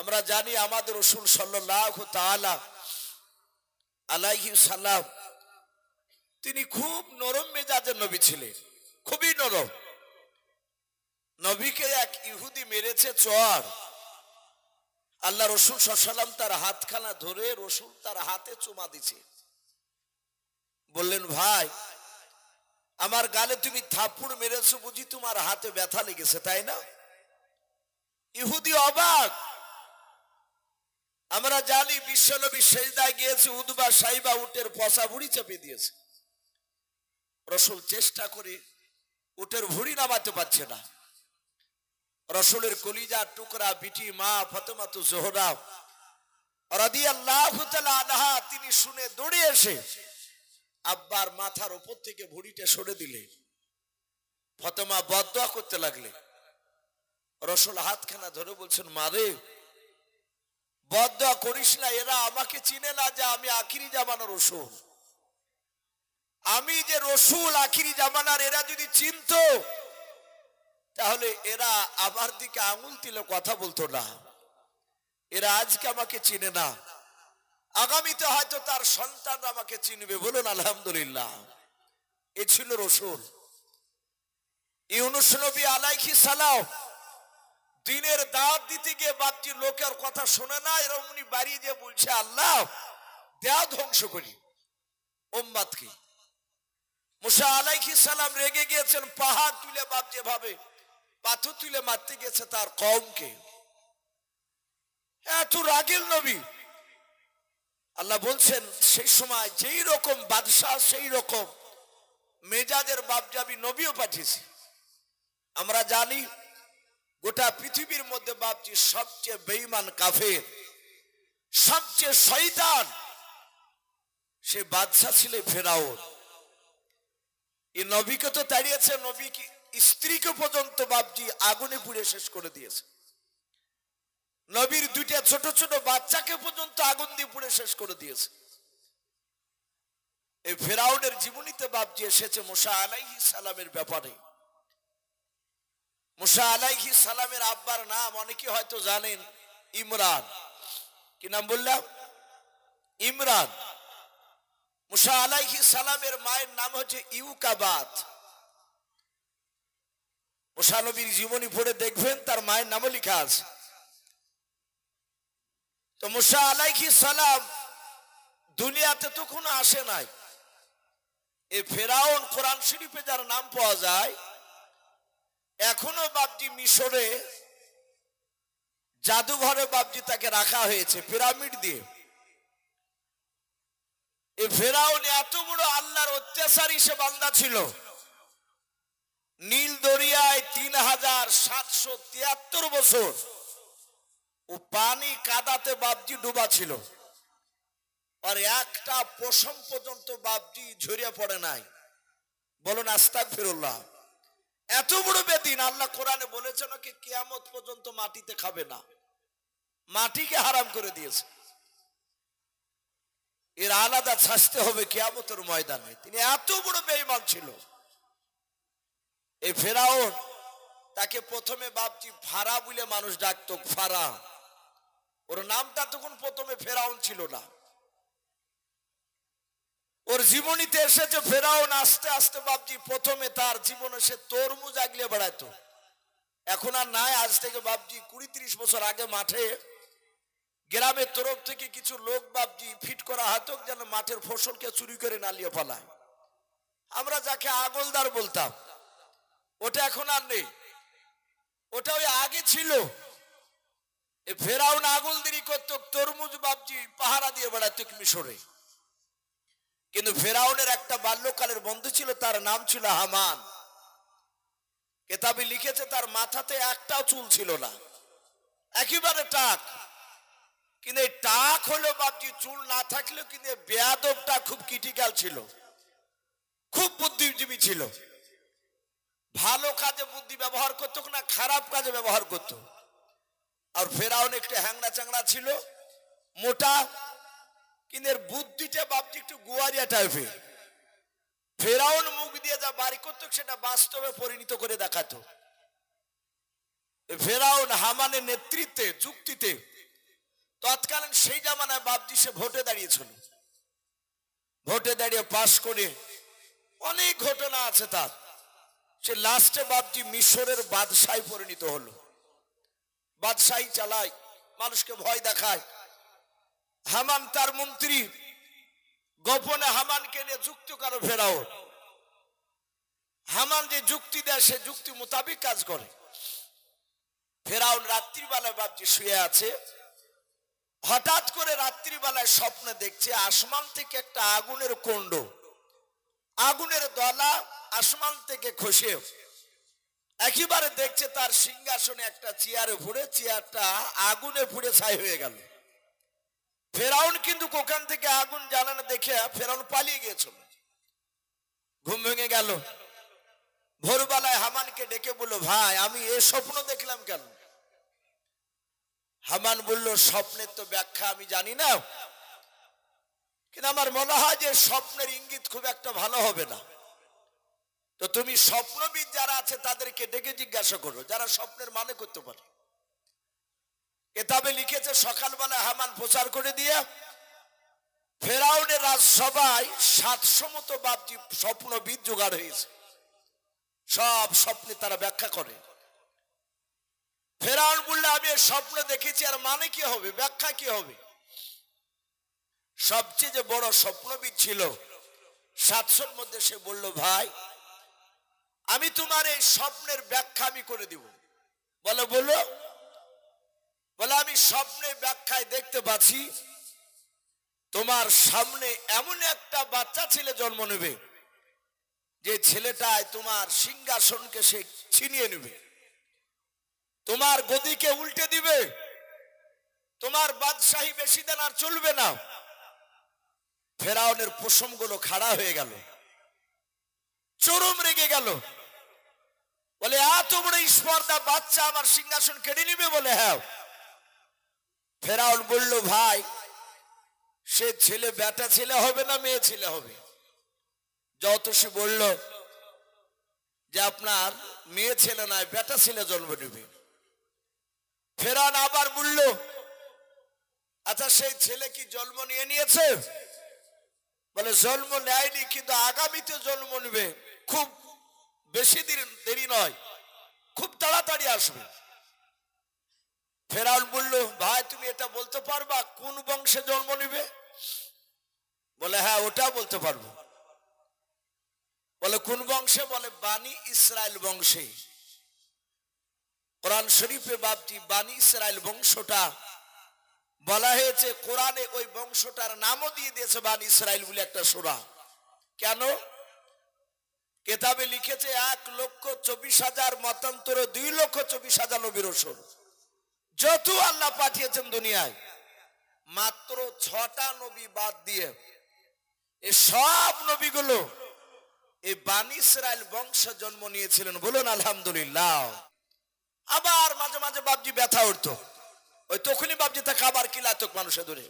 আমরা জানি আমাদের রসুল সাল্লাহ আলাইহি সাল্লাম, তিনি খুব নরম মেজাজের নবী ছিলেন, খুবই নরম। নবীকে এক ইহুদি মেরেছে চর আল্লাহ রসুল সাল্লাম তার হাতখানা ধরে রসুল তার হাতে চুমা দিছে। বললেন, ভাই, আমার গালে তুমি থাপ্পড় মেরেছো বুঝি তোমার হাতে ব্যথা লেগেছে, তাই না? ইহুদি অবাক আমরা জানি বিশ্বনবী সেজদায় গিয়েছে, উদবা, সাইবা, উটের পশা ভুড়ি চেপে দিয়েছে। রসুল চেষ্টা করে উটের ভুড়ি নামাতে পারছে না। রসুলের কলিজা টুকরা, বিটি মা ফতেমা ফতেমাতু জোহরা তিনি শুনে দৌড়ে এসে আব্বার মাথার উপর থেকে ভুড়িটা সরে দিলে। ফতেমা বদয়া করতে লাগলে। রসুল হাতখানা ধরে বলছেন মারে বদয়া করিস না, এরা আমাকে চিনে না যে আমি আখিরি জামানোর রসুল। আমি যে রসুল আখিরি জামানার, এরা যদি চিনত, তাহলে এরা আমার দিকে আঙুল দিলে কথা বলতো না। এরা আজকে আমাকে চিনে না। আগামীতে হয়তো তার সন্তান আমাকে চিনবে, বলুন আলহামদুলিল্লাহ। এ ছিল রসুল। ইউনুস নবী সালাম দিনের দাঁত দিতে গিয়ে বাপটি লোকের কথা শোনে না, এরকম উনি বাড়িয়ে দিয়ে বলছে, আল্লাহ দেয়া ধ্বংস করি ওম্মাদকে মুসা আলাইহি সালাম রেগে গিয়েছেন, পাহাড় তুলে বাপ যেভাবে পাথর তুলে মারতে গেছে তার কমকে এত রাগেল নবী। আল্লাহ বলছেন, সেই সময় যেই রকম বাদশাহ, সেই রকম মেজাজের বাপজাবি নবীও পাঠিয়েছি। আমরা জানি গোটা পৃথিবীর মধ্যে বাপজি সবচেয়ে বেঈমান কাফের, সবচেয়ে শয়তান। সে বাদশাহ ছিল ফেরাউন। এই নবীকে তো তাড়িয়েছে নবী কি স্ত্রীকে পর্যন্ত বাপজি আগুনে পুড়ে শেষ করে দিয়েছে। নবীর দুইটা ছোট ছোট বাচ্চাকে পর্যন্ত আগুন দিয়ে পুড়ে শেষ করে দিয়েছে। এই ফেরাউনের জীবনীতে বাপজি এসেছে মুসা আলাইহি সালামের ব্যাপারে। মুসা আলাইহি সালামের আব্বার নাম অনেকে হয়তো জানেন, ইমরান। কি নাম বললাম? ইমরান। মুসা আলাইহি সালামের মায়ের নাম হচ্ছে ইউকাবাত। মুসা নবীর জীবনী পড়ে দেখবেন, তার মায়ের নামও লেখা আছে। তো মুসা আলাইহি সালাম দুনিয়াতে তো কোনো আসে নাই। এ ফেরাউন কোরআন শরীফে যার নাম পাওয়া যায় এখনও বাবজি মিশরে জাদুঘরে বাবজি তাকে রাখা হয়েছে পিরামিড দিয়ে। এই ফেরাউন এত বড় আল্লাহর অত্যাচারী, সে বান্দা ছিল। নীল দরিয়ায় তিন হাজার সাতশো তিয়াত্তর বছর ও পানি কাদাতে বাবজি ডুবা ছিল। আর একটা পশম পর্যন্ত বাবজি ঝরিয়ে পড়ে নাই। বলুন আস্তাক ফিরুল্লাহ এত বড় বেদিন, আল্লাহ কোরআনে বলেছেন ওকে কিয়ামত পর্যন্ত মাটিতে খাবে না। মাটিকে হারাম করে দিয়েছে। এর আলাদা ছাসতে হবে কেয়ামতের ময়দানে। তিনি এত বড় বেঈমান ছিল। এই ফেরাউন তাকে প্রথমে বাপজি ফারা বলে মানুষ ডাকতো, ফারা। ওর নামটা তখন প্রথমে ফেরাউন ছিল না। ওর জীবনীতে এসেছে ফেরাউন, আস্তে আস্তে বাপজি প্রথমে তার জীবনে সে তরমুজ আগলে বেড়াইতো। এখন আর নাই, আজ থেকে বাপজি কুড়ি ত্রিশ বছর আগে মাঠে, গ্রামের তরফ থেকে কিছু লোক বাপজি ফিট করা হাতক যেন মাঠের ফসলকে চুরি করে নালিয়ে ফেলায় আমরা যাকে আগলদার বলতাম, ওটা এখন আর নেই। ওটা ওই আগে ছিল। ফেরাউন আগলদিরি করতো, তরমুজ বাপজি পাহারা দিয়ে বেড়াতো মিশরে। কিন্তু ফেরাউনের একটা বাল্যকালের বন্ধু ছিল, তার নাম ছিল হামান। কেতাবি লিখেছে, তার মাথাতে একটাও চুল ছিল না। একেবারে টাক। কিন্তু এই টাক হলো বাপজি, চুল না থাকলেও কিন্তু বেয়াদবটা খুব ক্রিটিক্যাল ছিল। খুব বুদ্ধিজীবী ছিল। ভালো কাজে বুদ্ধি ব্যবহার করতো, না খারাপ কাজে ব্যবহার করতো। আর ফেরাউন একটু হ্যাংড়া চ্যাংড়া ছিল, মোটা কিন্তু এর বুদ্ধিটা বাপজি একটু গুয়ারিয়া টাইপের। ফেরাউন মুখ দিয়ে যা বাড়ি করতো, সেটা বাস্তবে পরিণত করে দেখাতো। ফেরাউন হামানের নেতৃত্বে, যুক্তিতে, তৎকালীন সেই জামানায় বাপজি সে ভোটে দাঁড়িয়েছিল। ভোটে দাঁড়িয়ে পাশ করে অনেক ঘটনা আছে তার। সে লাস্টে বাপজি মিশরের বাদশাহী পরিণত হলো। বাদশাহী চালায়, মানুষকে ভয় দেখায়। হামান তার মন্ত্রী, গোপনে হামানকে নিয়ে যুক্তি করে ফেরাও। হামান যে যুক্তি দেয়, সে যুক্তি মোতাবেক কাজ করে। ফেরাউন রাত্রিবেলায় বাপজি শুয়ে আছে। হঠাৎ করে রাত্রিবেলায় স্বপ্নে দেখছে আসমান থেকে একটা আগুনের কুণ্ড। আগুনের দলা আসমান থেকে খসে। একেবারে দেখছে তার সিংহাসনে একটা চেয়ারে পুড়ে, চেয়ারটা আগুনে পুড়ে ছাই হয়ে গেল। ফেরাউন কিন্তু ওখান থেকে আগুন জ্বালানো দেখে ফেরাউন পালিয়ে গিয়েছিল। ঘুম ভেঙে গেল। ভোরবেলায় হামানকে ডেকে বলল, ভাই, আমি এ স্বপ্ন দেখলাম কেন? হামান বলল, স্বপ্নের তো ব্যাখ্যা আমি জানি না। কিন্তু আমার মনে হয় যে স্বপ্নের ইঙ্গিত খুব একটা ভালো হবে না। তো তুমি স্বপ্নবিদ যারা আছে তাদেরকে ডেকে জিজ্ঞাসা করো, যারা স্বপ্নের মানে করতে পারে। কেতাবে লিখেছে, সকালবেলা হামান প্রচার করে দিয়ে ফেরাউনের রাজসভায় সাতশো মতো বাপজি স্বপ্নবিদ জোগাড় হয়েছে। সব স্বপ্নে তারা ব্যাখ্যা করে। ফেরাউন বললে, আমি স্বপ্ন দেখেছি, আর মানে কি হবে? ব্যাখ্যা কি হবে? সবচেয়ে যে বড় স্বপ্নবিদ ছিল, সাতশোর মধ্যে সে বলল, ভাই, আমি তোমার এই স্বপ্নের ব্যাখ্যা আমি করে দিব। বলে, বলো। স্বপ্নের ব্যাখ্যায় দেখতে পাচ্ছি, তোমার সামনে এমন একটা বাচ্চা ছেলে জন্ম নেবে, যে ছেলেটায় তোমার সিংহাসনকে সে ছিনিয়ে নেবে। তোমার গদিকে উল্টে দিবে, তোমার বাদশাহী বেশি দিন আর চলবে না। ফেরাউনের পোষমগুলো খাড়া হয়ে গেল, চরম রেগে গেল। বলে এত বড় স্পর্ধা বাচ্চা আমার সিংহাসন কেড়ে নিবে বলে হ্যাঁ। ফেরাউন বলল, ভাই, সে ছেলে বেটা ছেলে হবে না মেয়ে ছেলে হবে? যত সে বলল, যে আপনার মেয়ে ছেলে নয়, বেটা ছেলে জন্ম নেবে। ফেরান আবার বলল আচ্ছা সেই ছেলে কি জন্ম নিয়ে নিয়েছে? বলে, জন্ম নেয়নি, কিন্তু আগামীতে জন্ম নেবে। খুব বেশি দিন দেরি নয়, খুব তাড়াতাড়ি আসবে। ফেরাউন বলল, ভাই, তুমি এটা বলতে পারবা? কোন বংশে জন্ম নেবে? বলে হ্যাঁ ওটা বলতে পারব। বলে, কোন বংশে? বলে, বানি ইসরায়েল বংশে। কোরআন শরীফে বাপটি বানি ইসরায়েল বংশটা বলা হয়েছে, কোরআনে ওই বংশটার নামও দিয়ে দিয়েছে, বানি ইসরায়েল বলে একটা সোরা। কেন? কেতাবে লিখেছে, এক লক্ষ চব্বিশ হাজার মতান্তর দুই লক্ষ চব্বিশ হাজার নবীর যত আল্লাহ পাঠিয়েছেন দুনিয়ায়। মাত্র ছটা নবী বাদ দিয়ে এ সব নবীগুলো এই বানি ইসরায়েল বংশ জন্ম নিয়েছিলেন বলুন আলহামদুলিল্লাহ। আবার মাঝে মাঝে বাবজি ব্যথা উঠতো। ওই তখনই বাবজি তা খাবার কিলাতক মানুষে ধরে